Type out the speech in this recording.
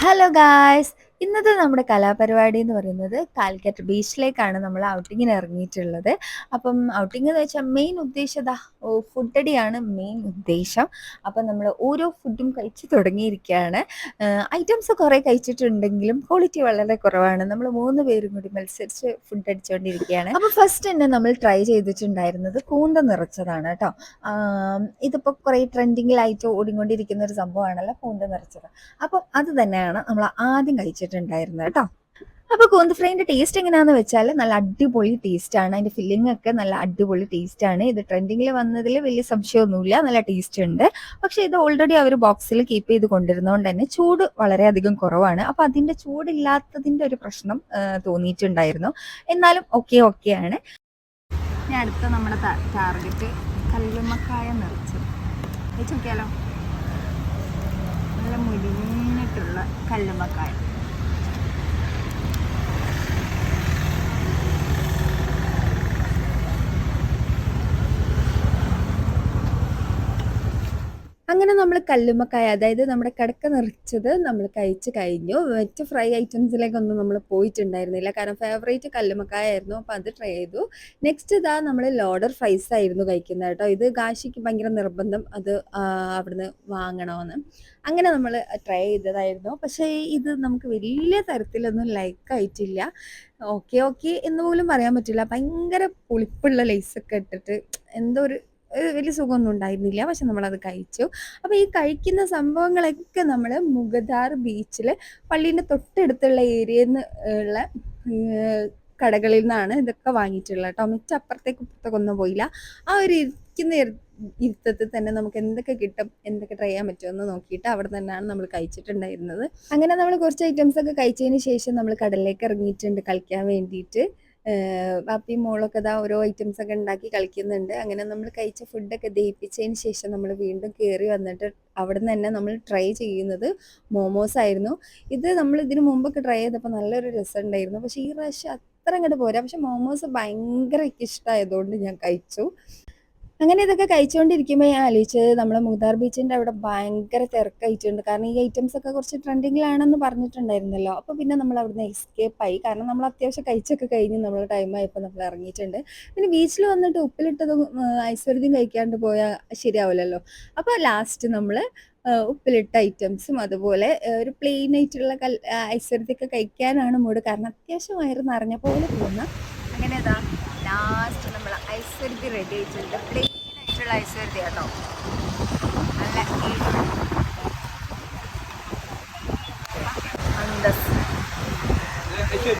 Hello guys ഇന്നത്തെ നമ്മുടെ കലാപരിപാടി എന്ന് പറയുന്നത് കാലിക്കറ്റ് ബീച്ചിലേക്കാണ് നമ്മൾ ഔട്ടിങ്ങിന് ഇറങ്ങിയിട്ടുള്ളത്. അപ്പം ഔട്ടിംഗ് എന്ന് വെച്ചാൽ മെയിൻ ഉദ്ദേശം ഫുഡടിയാണ് മെയിൻ ഉദ്ദേശം. അപ്പം നമ്മൾ ഓരോ ഫുഡും കഴിച്ചു തുടങ്ങിയിരിക്കുകയാണ്. ഐറ്റംസ് കുറേ കഴിച്ചിട്ടുണ്ടെങ്കിലും ക്വാളിറ്റി വളരെ കുറവാണ്. നമ്മൾ മൂന്ന് പേരും കൂടി മത്സരിച്ച് ഫുഡ് അടിച്ചുകൊണ്ടിരിക്കുകയാണ് അപ്പോൾ ഫസ്റ്റ് തന്നെ നമ്മൾ ട്രൈ ചെയ്തിട്ടുണ്ടായിരുന്നത് കൂന്ത നിറച്ചതാണ് കേട്ടോ. ഇതിപ്പോൾ കുറേ ട്രെൻഡിങ്ങിലായിട്ട് ഓടിക്കൊണ്ടിരിക്കുന്ന ഒരു സംഭവമാണല്ലോ കൂന്ത നിറച്ചത്. അപ്പം അത് തന്നെയാണ് നമ്മൾ ആദ്യം കഴിച്ചിട്ടുണ്ടായിരുന്നത് കേട്ടോ. അപ്പോൾ കൂന്ത് ഫ്രൈന്റെ ടേസ്റ്റ് എങ്ങനെയാണെന്ന് വെച്ചാൽ നല്ല അടിപൊളി ടേസ്റ്റ് ആണ്. അതിന്റെ ഫില്ലിംഗ് ഒക്കെ നല്ല അടിപൊളി ടേസ്റ്റ് ആണ്. ഇത് ട്രെൻഡിങ്ങിൽ വന്നതിൽ വലിയ സംശയമൊന്നുമില്ല. നല്ല ടേസ്റ്റ് ഉണ്ട്. പക്ഷേ ഇത് ഓൾറെഡി അവർ ബോക്സിൽ കീപ്പ് ചെയ്ത് കൊണ്ടിരുന്നതുകൊണ്ട് തന്നെ ചൂട് വളരെയധികം കുറവാണ്. അപ്പോൾ അതിന്റെ ചൂടില്ലാത്തതിന്റെ ഒരു പ്രശ്നം തോന്നിയിട്ടുണ്ടായിരുന്നു. എന്നാലും ഓക്കെ ഓക്കെ ആണ്. ഇനി അടുത്ത നമ്മുടെ ടാർഗറ്റ് കല്ലുമ്മക്കായ നിറച്ചത് നല്ല മുരിഞ്ഞിട്ടുള്ള കല്ലുമ്മക്കായ. അങ്ങനെ നമ്മൾ കല്ലുമ്മക്കായ അതായത് നമ്മുടെ കിടക്ക നിറച്ചത് നമ്മൾ കഴിച്ച് കഴിഞ്ഞു. മറ്റ് ഫ്രൈ ഐറ്റംസിലേക്കൊന്നും നമ്മൾ പോയിട്ടുണ്ടായിരുന്നില്ല. കാരണം ഫേവറേറ്റ് കല്ലുമ്മക്കായ ആയിരുന്നു. അപ്പോൾ അത് ട്രൈ ചെയ്തു. നെക്സ്റ്റ് ഇതാ നമ്മൾ ലോഡർ ഫ്രൈസ് ആയിരുന്നു കഴിക്കുന്നത് കേട്ടോ. ഇത് കാശിക്ക് ഭയങ്കര നിർബന്ധം അത് അവിടുന്ന് വാങ്ങണമെന്ന് അങ്ങനെ നമ്മൾ ട്രൈ ചെയ്തതായിരുന്നു. പക്ഷേ ഇത് നമുക്ക് വലിയ തരത്തിലൊന്നും ലൈക്ക് ആയിട്ടില്ല. ഓക്കെ ഓക്കെ എന്ന് പോലും പറയാൻ പറ്റില്ല. ഭയങ്കര പുളിപ്പുള്ള ലേസൊക്കെ ഇട്ടിട്ട് എന്തോ ഒരു വലിയ സുഖമൊന്നും ഉണ്ടായിരുന്നില്ല. പക്ഷെ നമ്മളത് കഴിച്ചു. അപ്പോൾ ഈ കഴിക്കുന്ന സംഭവങ്ങളൊക്കെ നമ്മൾ മുഗദാർ ബീച്ചിൽ പള്ളീന്റെ തൊട്ടടുത്തുള്ള ഏരിയയിൽ നിന്ന് ഉള്ള കടകളിൽ നിന്നാണ് ഇതൊക്കെ വാങ്ങിയിട്ടുള്ളത് കേട്ടോ. മിച്ച അപ്പുറത്തേക്ക് ഇപ്പുറത്തേക്ക് ഒന്നും പോയില്ല. ആ ഒരു ഇരിക്കുന്ന ഇരുത്തത്തിൽ തന്നെ നമുക്ക് എന്തൊക്കെ കിട്ടും എന്തൊക്കെ ട്രൈ ചെയ്യാൻ പറ്റുമെന്ന് നോക്കിയിട്ട് അവിടെ തന്നെയാണ് നമ്മൾ കഴിച്ചിട്ടുണ്ടായിരുന്നത്. അങ്ങനെ നമ്മൾ കുറച്ച് ഐറ്റംസ് ഒക്കെ കഴിച്ചതിന് ശേഷം നമ്മൾ കടലിലേക്ക് ഇറങ്ങിയിട്ടുണ്ട് കളിക്കാൻ വേണ്ടിയിട്ട്. വാപ്പിയും മോളൊക്കെ ഇതാ ഓരോ ഐറ്റംസ് ഒക്കെ ഉണ്ടാക്കി കളിക്കുന്നുണ്ട്. അങ്ങനെ നമ്മൾ കഴിച്ച ഫുഡൊക്കെ ദഹിപ്പിച്ചതിന് ശേഷം നമ്മൾ വീണ്ടും കയറി വന്നിട്ട് അവിടെ നിന്ന് തന്നെ നമ്മൾ ട്രൈ ചെയ്യുന്നത് മോമോസ് ആയിരുന്നു. ഇത് നമ്മൾ ഇതിന് മുമ്പൊക്കെ ട്രൈ ചെയ്തപ്പോൾ നല്ലൊരു രസം ഉണ്ടായിരുന്നു. പക്ഷേ ഈ പ്രാവശ്യം അത്ര അങ്ങോട്ട് പോരാ. പക്ഷെ മോമോസ് ഭയങ്കര ഇഷ്ടമായതുകൊണ്ട് ഞാൻ കഴിച്ചു. അങ്ങനെ ഇതൊക്കെ കഴിച്ചുകൊണ്ടിരിക്കുമ്പോൾ ഞാൻ ആലോചിച്ചത് നമ്മുടെ മൂതാർ ബീച്ചിന്റെ അവിടെ ഭയങ്കര തിരക്കായിട്ടുണ്ട്. കാരണം ഈ ഐറ്റംസ് ഒക്കെ കുറച്ച് ട്രെൻഡിങ്ങിലാണെന്ന് പറഞ്ഞിട്ടുണ്ടായിരുന്നല്ലോ. അപ്പോൾ പിന്നെ നമ്മൾ അവിടുന്ന് എസ്കേപ്പ് ആയി. കാരണം നമ്മൾ അത്യാവശ്യം കഴിച്ചൊക്കെ കഴിഞ്ഞ് നമ്മൾ ടൈം ആയപ്പോൾ നമ്മൾ ഇറങ്ങിയിട്ടുണ്ട്. പിന്നെ ബീച്ചിൽ വന്നിട്ട് ഉപ്പിലിട്ടതും ഐശ്വര്യം കഴിക്കാണ്ട് പോയാൽ ശരിയാവില്ലല്ലോ. അപ്പോൾ ലാസ്റ്റ് നമ്മൾ ഉപ്പിലിട്ട ഐറ്റംസും അതുപോലെ ഒരു പ്ലെയിൻ ആയിട്ടുള്ള കൽ ഐശ്വര്യത്തൊക്കെ കഴിക്കാനാണ് മൂട് കാരണം അത്യാവശ്യം വയറ് നിറഞ്ഞ പോലെ തോന്നുന്ന. അങ്ങനെ ഇതാ ലാസ്റ്റ് നമ്മൾ ഐശ്വര്യ റെഡി ആയിട്ടുണ്ട്. പ്ലെയിൻ ആയിട്ടുള്ള ഐശ്വര്യ കേട്ടോ. നല്ല അന്തസ്